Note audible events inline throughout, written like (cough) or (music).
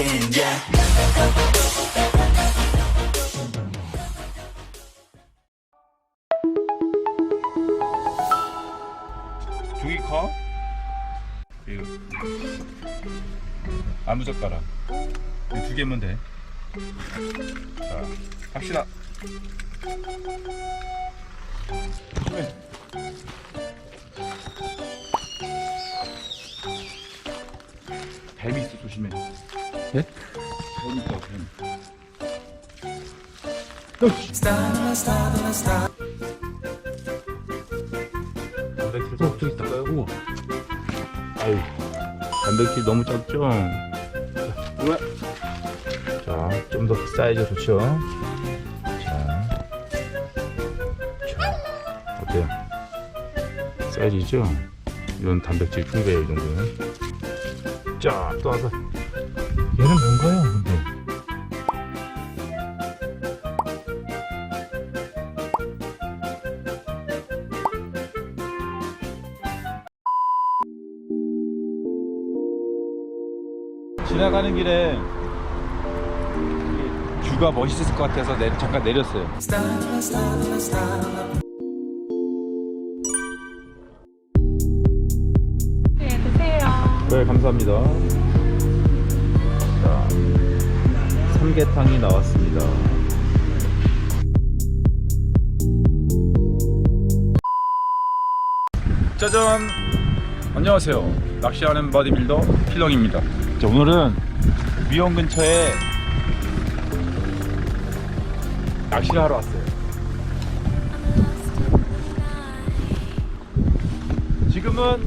in. Yeah. 종이컵 그리고 나무젓가락 이 두 개면 돼. 자, 갑시다. 네. 뱀이 있어 조심해. 예? 뱀 있다 뱀. 단백질 어, 저기 있다. 우와. 아유, 단백질 너무 작죠? 왜? 자, 좀 더 사이즈 좋죠? 자, 자, 어때요? 사이즈죠? 이런 단백질 풍부해요, 이 정도는. 자, 또 와서. 얘는 뭔가요, 근데? 지나가는 길에 이 뷰가 멋있을 것 같아서 내, 잠깐 내렸어요. 네, 드세요. 네, 감사합니다. 자, 삼계탕이 나왔습니다. 짜잔! 안녕하세요. 낚시하는 바디빌더 필렁입니다. 자, 오늘은 미용 근처에 낚시를 하러 왔어요. 지금은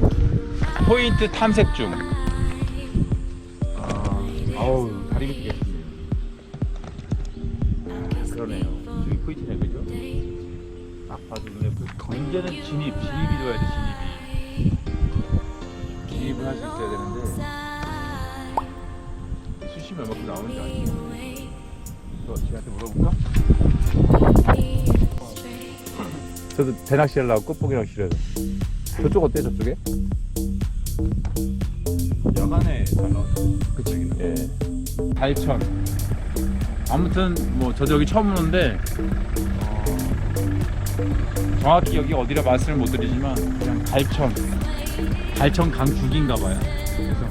포인트 탐색 중. 아, 아우 다리 미치겠습니다. 그러네요. 저기 포인트네 그죠? 딱 봐도 눈에 보여. 문제는 진입, 진입이 좋아야 돼 진입이. 진입을 할 수 있어야 되는데 수심이 얼마큼 나오는지 아시죠? 저 쟤한테 물어볼까? 저도 대낚시 하려고 끝보기 낚시를 해서 저쪽 어때 저쪽에? 야간에 잘 나왔어. 그치. 예. 달천. 아무튼 뭐 저도 여기 처음 오는데 어, 정확히 여기 어디라 말씀을 못 드리지만 그냥 달천. 달천 강줄기인가 봐요. 그래서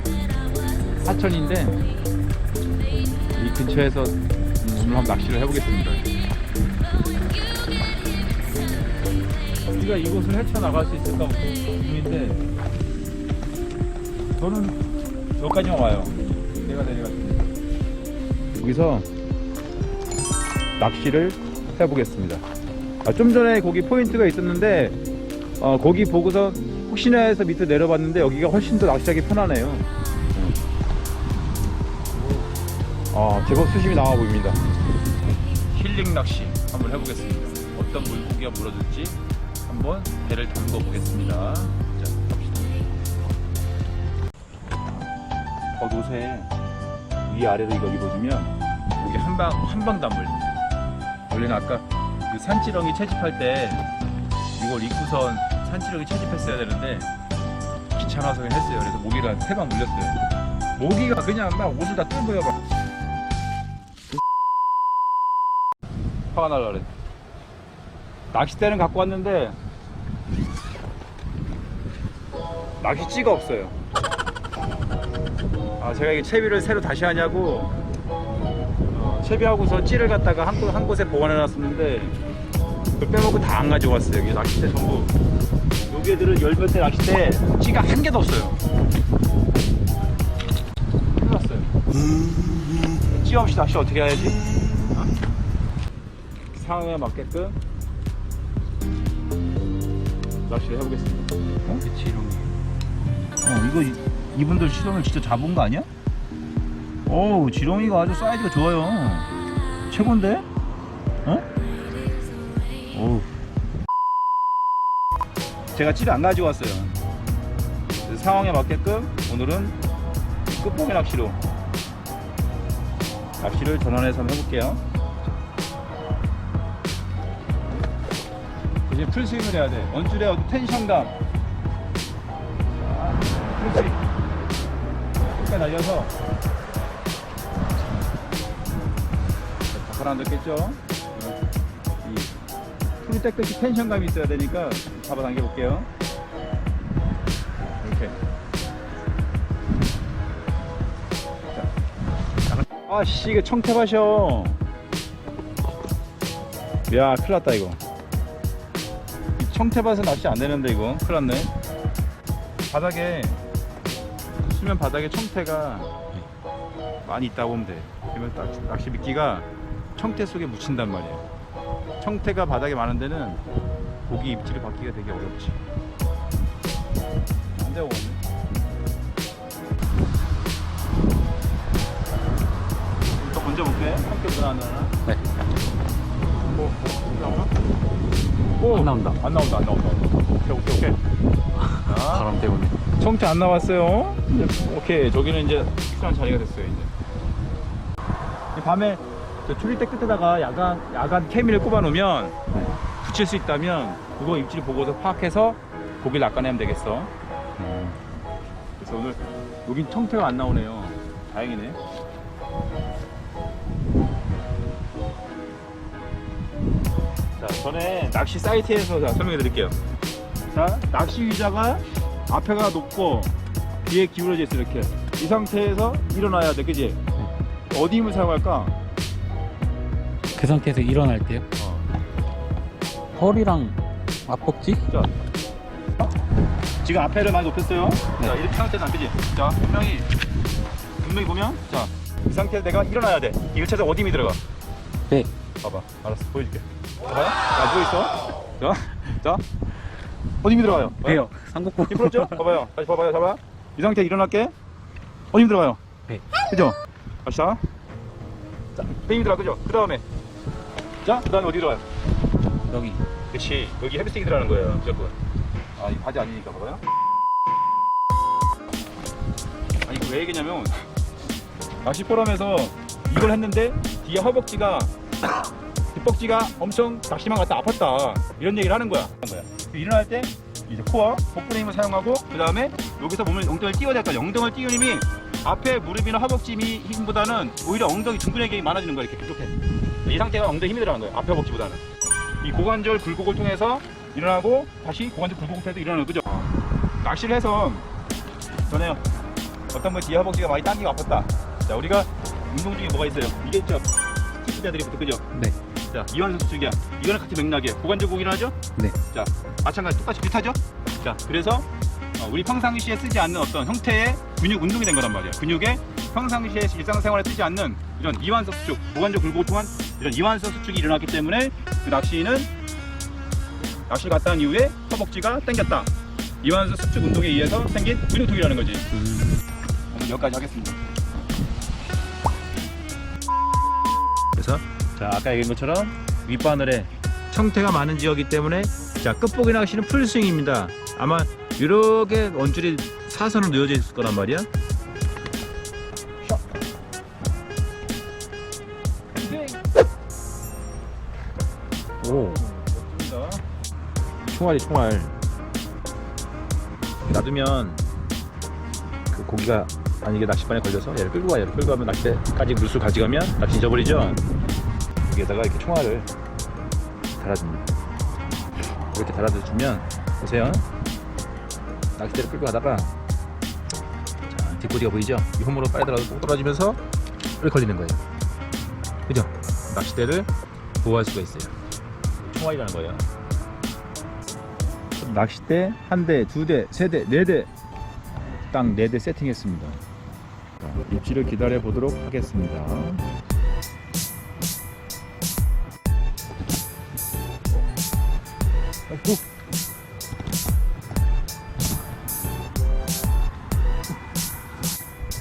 하천인데 이 근처에서 음, 오늘 한번 낚시를 해보겠습니다. 우리가 이곳을 헤쳐나갈 수 있을까 고민인데 저는 여기까지만 와요. 내가 내려갔습니다. 여기서 낚시를 해보겠습니다. 아, 좀 전에 거기 포인트가 있었는데 어, 거기 보고서 혹시나 해서 밑으로 내려봤는데 여기가 훨씬 더 낚시하기 편하네요. 아, 제법 수심이 나와 보입니다. 힐링 낚시 한번 해보겠습니다. 어떤 물고기가 물어줄지 한번 배를 담궈 보겠습니다. 자, 갑시다. 겉옷에 위아래로 여기 보시면 여기 한방 한방 단물 원래는 아까 그 산지렁이 채집할 때 이걸 입고선 산지렁이 채집했어야 되는데 귀찮아서 그냥 했어요. 그래서 모기가 세 방 물렸어요. 모기가 그냥 막 옷을 다 막. 화가 날라 그래. 낚싯대는 갖고 왔는데 낚시찌가 없어요 아, 제가 이게 채비를 새로 다시 하냐고 어, 채비하고서 찌를 갖다가 한, 곳, 한 곳에 보관해 놨었는데 그걸 빼먹고 다 안 가지고 왔어요. 여기 낚싯대 전부. 여기들은 열몇 대 낚싯대 찌가 한 개도 없어요. 큰일 났어요. 찌 없이 낚시 어떻게 해야지? 상황에 맞게끔 낚시를 해보겠습니다. 어? 지렁이. 어, 이거 이- 이분들 시선을 진짜 잡은 거 아니야? 어우, 지렁이가 아주 사이즈가 좋아요. 최고인데? 어? 어우. 제가 찌를 안 가지고 왔어요. 상황에 맞게끔 오늘은 끝봉이 낚시로 낚시를 전환해서 한번 해볼게요. 이제 풀스윙을 해야 돼. 원줄의 어떤 텐션감. 자, 풀스윙. 끝까지 날려서. 자, 가라앉았겠죠? 이 풀이 떼끝이 텐션감이 있어야 되니까 잡아당겨 볼게요. 이렇게. 자. 아씨, 이거 청태밭이요. 야, 큰일 났다, 이거. 이 청태밭은 낚시 안 되는데, 이거. 큰일 났네. 바닥에, 수면 바닥에 청태가 많이 있다고 보면 돼. 그러면 낚시, 낚시 미끼가 청태 속에 묻힌단 말이야. 청태가 바닥에 많은 데는 고기 입질을 받기가 되게 어렵지. 안 되고 오네. 또 건져볼게. 함께 들어가나? 오, 안 나온다. 안 나온다, 안 나온다. 오케이, 오케이, 오케이. 자, 바람 때문에. 청태 안 나왔어요. 이제 오케이, 저기는 이제 식사한 자리가 됐어요, 이제. 이 밤에 저 추리대 끝에다가 야간, 야간 케미를 꼽아놓으면 네. 붙일 수 있다면 그거 입질 보고서 파악해서 고기를 낚아내면 되겠어. 음. 그래서 오늘 여긴 청태가 안 나오네요. 다행이네. 전에 낚시 사이트에서 자, 설명해 드릴게요. 자, 낚시 의자가 앞에가 높고 뒤에 기울어져 있어 이렇게. 이 상태에서 일어나야 돼, 그지? 어디 힘을 사용할까? 그 상태에서 일어날 때요? 어. 허리랑 앞벅지? 자, 지금 앞에를 많이 높였어요. 자, 이렇게 상태는 안 되지. 자, 분명히, 분명히 보면, 자, 이 상태에서 내가 일어나야 돼. 이거 찾아 어디 힘이 들어가? 네. 봐봐. 알았어. 보여줄게. 봐봐요. 자, 보여있어. 자, 자. 어디 힘이 들어가요? 배요. 삼국분. 힘 풀었죠? 봐봐요. 다시 봐봐요. 잡아. 이 상태 일어날게. 어디 힘 들어가요? 배. 그죠? 다시 자. 자, 배 힘이 들어가. 그죠? 그 다음에. 자, 그 다음에 어디 들어가요? 여기. 그치 여기 헤비스틱이 들어가는 거예요 무조건 아 이 바지 아니니까 봐봐요 아니 이거 왜 얘기냐면 낚시 포럼에서 이걸 했는데 뒤에 허벅지가 뒷벅지가 엄청 낚시만 갔다 아팠다 이런 얘기를 하는 거야 하는 거야. 일어날 때 이제 코어 복근의 힘을 사용하고 그 다음에 여기서 몸을 엉덩이를 띄워야 될 거야 엉덩이를 띄우는 힘이 앞에 무릎이나 허벅지 힘보다는 오히려 엉덩이 둥근의 힘이 많아지는 거야 이렇게 이렇게 이 상태가 엉덩이 힘이 들어가는 거야 앞에 허벅지보다는 이 고관절 굴곡을 통해서 일어나고 다시 고관절 굴곡을 통해서 일어나는 거죠. 낚시를 해서 전에 어떤 분 뒤에 허벅지가 많이 당기고 아팠다. 자 우리가 운동 중에 뭐가 있어요? 이게 있죠. 수축자들이부터 그죠? 네. 자 이완수 수축이야. 이거는 같이 맥락이에요. 고관절 곡 일어나죠? 네. 자 마찬가지 똑같이 비슷하죠? 자 그래서 어, 우리 평상시에 쓰지 않는 어떤 형태의 근육 운동이 된 거란 말이야. 근육에 평상시에 일상생활에 쓰지 않는 이런 이완석 수축, 고관절 굴곡을 통한 이런 이완석 수축이 일어났기 때문에 그 낚시는 낚시 갔다 온 이후에 허벅지가 당겼다. 이완석 수축 운동에 의해서 생긴 근육통이라는 거지. 오늘 여기까지 하겠습니다. 그래서 자 아까 얘기한 것처럼 윗바늘에 청태가 많은 지역이기 때문에 자 끝보기 낚시는 풀스윙입니다. 아마 이렇게 원줄이 사선으로 놓여져 있을 거란 말이야. 오. 총알이 총알. 놔두면 그 고기가 만약에 낚싯바에 걸려서 얘를 끌고 가요. 얘를 끌고 가면 낚싯대까지 물수 가져가면 낚시 잊어버리죠. 여기에다가 이렇게 총알을 달아줍니다. 이렇게 달아주면 보세요. 낚싯대를 끌고 가다가 자, 뒷부지가 보이죠? 이 홈으로 빨리 들어가서 꼭 떨어지면서 이렇게 걸리는 거예요. 그죠? 낚싯대를 보호할 수가 있어요. 총알이라는 거예요. 낚싯대 한 대, 두 대, 세 대, 네 대, 딱네대 세팅했습니다. 자, 입질을 기다려 보도록 하겠습니다.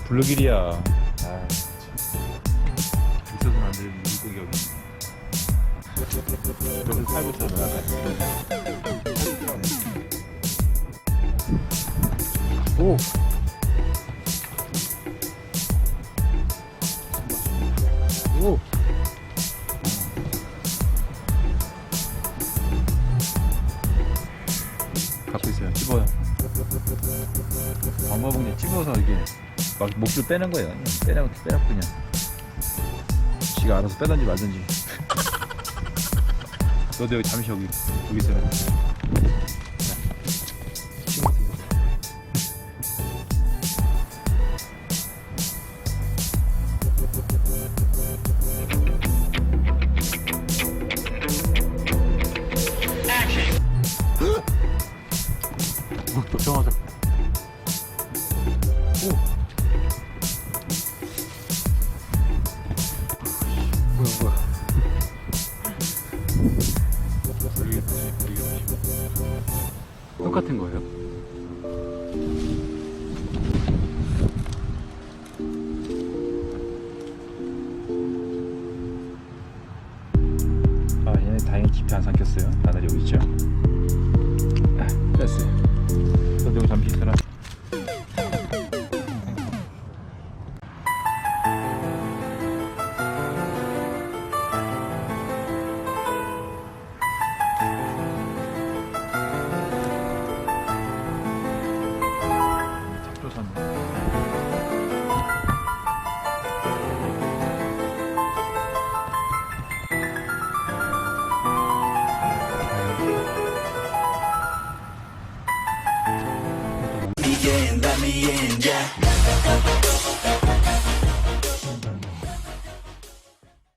블루길이야. 아, 있어서는 안 되는 물고기 여기. 여기서 살고 있어. 오. 오. 찝어요. 방법은 그냥 찝어서 이게 막 목줄 빼는 거예요. 그냥 빼라고 빼라고 그냥. 지가 알아서 빼든지 말든지. (laughs) 너도 여기 잠시 여기 여기 있어라. 똑같은 거예요? 아 얘네 다행히 집에 안 삼켰어요. 바늘이 여기 있죠. 아, 됐어요. 너도 여기 잠시 있어라.